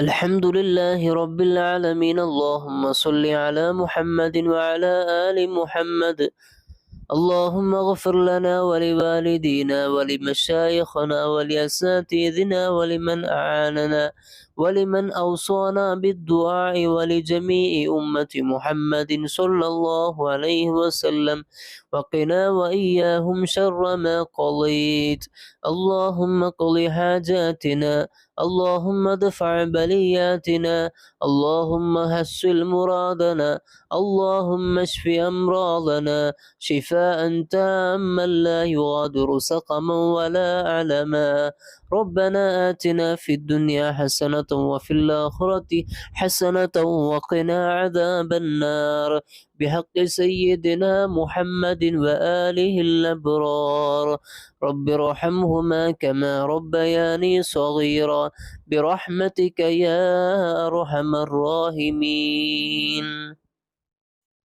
الحمد لله رب العالمين. اللهم صل على محمد وعلى آل محمد. اللهم اغفر لنا ولوالدينا ولمشايخنا ولأساتذنا ولمن أعاننا ولمن أوصانا بالدعاء ولجميع أمة محمد صلى الله عليه وسلم. وقنا وإياهم شر ما قضيت. اللهم قضي حاجاتنا اللهم ادفع بلياتنا اللهم هسل مرادنا اللهم اشف أمراضنا. شفاء تاما لا يغادر سقما ولا علما ربنا آتنا في الدنيا حسنة وفي الآخرة حسنة وقنا عذاب النار. بحق سيدنا محمد وآله الأبرار. رب ارحمهما كما ربياني صغيرا. برحمتك يا أرحم الراحمين.